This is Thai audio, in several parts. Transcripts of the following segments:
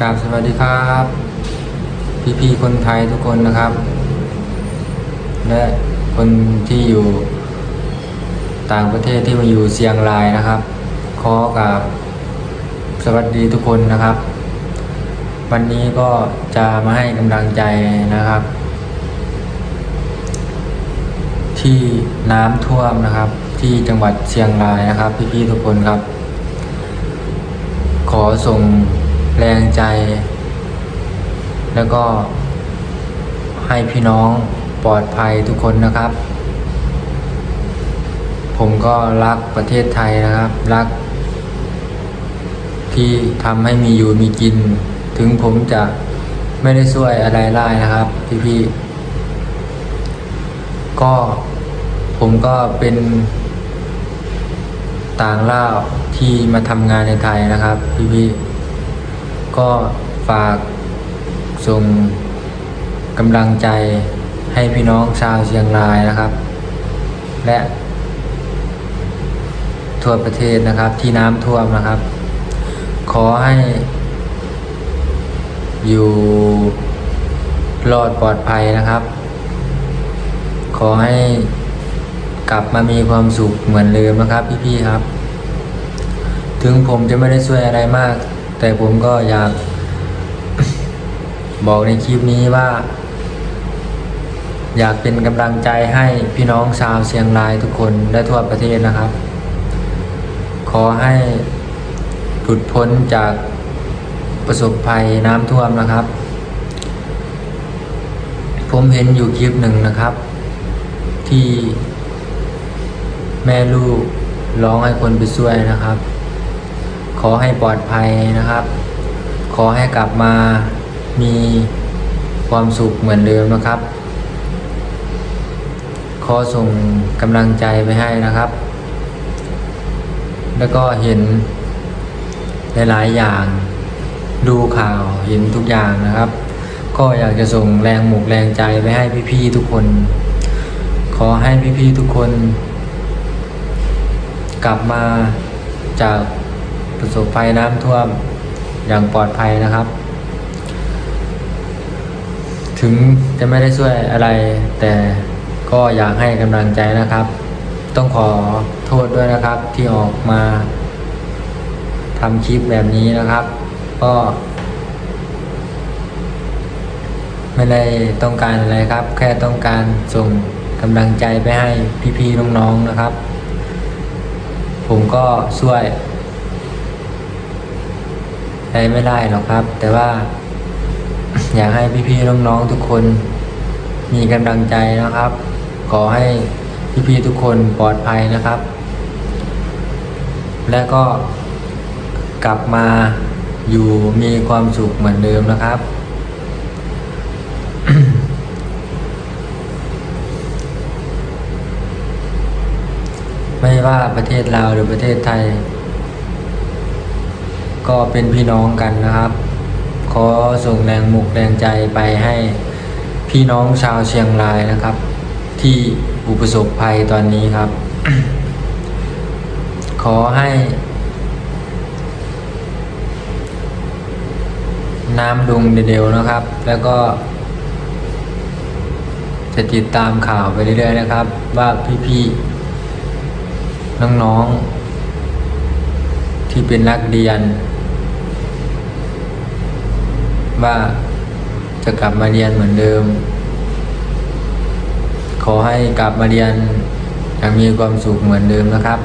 กราบสวัสดีครับ พี่ๆคนไทยทุกคนนะครับ และคนที่อยู่ ต่างประเทศที่มาอยู่เชียงรายนะครับ ขอกราบสวัสดีทุกคนนะครับ วันนี้ก็จะมาให้กำลังใจนะครับ ที่น้ำท่วมนะครับ ที่จังหวัดเชียงรายนะครับ พี่ๆทุกคนครับ ขอส่ง แรงใจ แล้วก็ให้พี่น้องปลอดภัยทุกคนนะครับ ผมก็รักประเทศไทยนะครับ รัก ที่ทำให้มีอยู่มีกิน ถึงผมจะไม่ได้ช่วยอะไรได้นะครับ พี่ๆ ก็ผมก็เป็นต่างล่าที่มาทำงานในไทยนะครับ พี่ๆ ก็ฝากส่งกำลังใจให้พี่น้องชาวเชียงรายนะครับ และ ทั่วประเทศนะครับที่น้ำท่วมนะครับ ขอให้ อยู่รอดปลอดภัยนะครับ ขอให้กลับมามีความสุขเหมือนเดิมนะครับพี่ๆครับ ถึงผมจะไม่ได้ช่วยอะไรมาก แต่ผมก็อยาก บอกในคลิปนี้ว่า อยากเป็นกำลังใจให้พี่น้องชาวเชียงรายทุกคนและทั่วประเทศนะครับ ขอให้หลุดพ้นจากประสบภัยน้ำท่วมนะครับ ผมเห็นอยู่คลิปหนึ่งนะครับ ที่แม่ลูกร้องให้คนไปช่วยนะครับ ขอให้ปลอดภัยนะครับ ขอให้กลับมามีความสุขเหมือนเดิมนะครับ ขอส่งกำลังใจไปให้นะครับ แล้วก็เห็นหลายๆอย่างดูข่าวเห็นทุกอย่างนะครับ ก็อยากจะส่งแรงหมุกแรงใจไปให้พี่ๆทุกคน ขอให้พี่ๆทุกคน กลับมาจาก ประสบภัยน้ำท่วมอย่างปลอดภัยนะครับ ถึงจะไม่ได้ช่วยอะไร แต่ก็อยากให้กำลังใจนะครับ ต้องขอโทษด้วยนะครับที่ออกมาทำคลิปแบบนี้นะครับ ก็ ไม่ได้ต้องการอะไรครับ แค่ต้องการส่งกำลังใจไปให้พี่ๆน้องๆนะครับ ผมก็ช่วย อะไรไม่ได้หรอกครับ แต่ว่า อยากให้พี่ๆน้องๆทุกคน มีกำลังใจนะครับ ขอให้พี่ๆทุกคนปลอดภัยนะครับ และก็กลับมาอยู่มีความสุขเหมือนเดิมนะครับ ไม่ว่าประเทศลาวหรือประเทศไทย ก็เป็นพี่น้องกันนะครับ ขอส่งแรงมุกแรงใจไปให้พี่น้องชาวเชียงรายนะครับ ที่อุปสบภัยตอนนี้ครับ ขอให้ น้ำลงเร็วนะครับ แล้วก็จะติดตามข่าวไปเรื่อยๆนะครับ ว่าพี่ๆน้องๆ ที่เป็นนักเรียน ว่าจะกลับมาเรียนเหมือนเดิม ขอให้กลับมาเรียนอย่างมีความสุขเหมือนเดิมนะครับ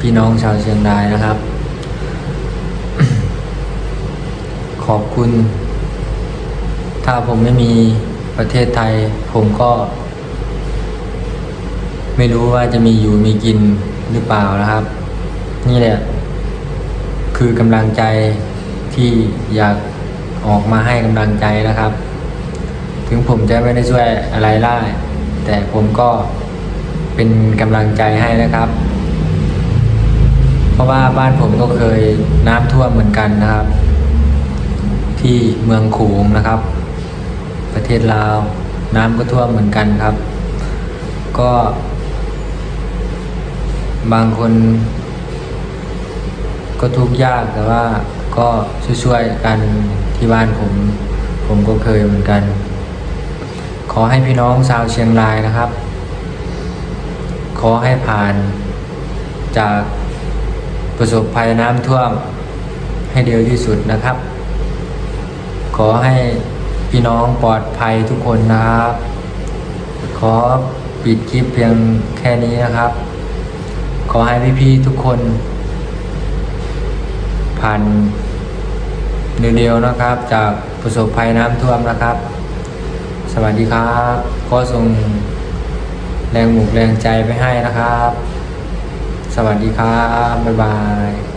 พี่น้องชาวเชียงรายนะครับ ขอบคุณ ถ้าผมไม่มีประเทศไทย ผมก็ ไม่รู้ว่าจะมีอยู่มีกินหรือเปล่านะครับ นี่แหละ คือกำลังใจที่อยาก ออกมาให้กำลังใจนะครับ ถึงผมจะไม่ได้ช่วยอะไรได้แต่ผมก็เป็นกำลังใจให้นะครับ เพราะว่าบ้านผมก็เคยน้ำท่วมเหมือนกันนะครับ ที่เมืองขูงนะครับ ประเทศลาว น้ำก็ท่วมเหมือนกันครับ ก็ บางคนก็ทุกข์ยากแต่ว่า ก็ช่วยๆกันที่บ้านผม ผมก็เคยเหมือนกัน ขอให้พี่น้องชาวเชียงรายนะครับ ขอให้ผ่านจากประสบภัยน้ำท่วมให้เร็วที่สุดนะครับ ขอให้พี่น้องปลอดภัยทุกคนนะครับ ขอปิดคลิปเพียงแค่นี้นะครับ ขอให้พี่ๆทุกคน ผ่านเร็วๆนะครับ จากประสบภัยน้ำท่วมนะครับ สวัสดีครับ ก็ส่งแรงหมุกแรงใจไปให้นะครับ สวัสดีครับ บ๊ายบาย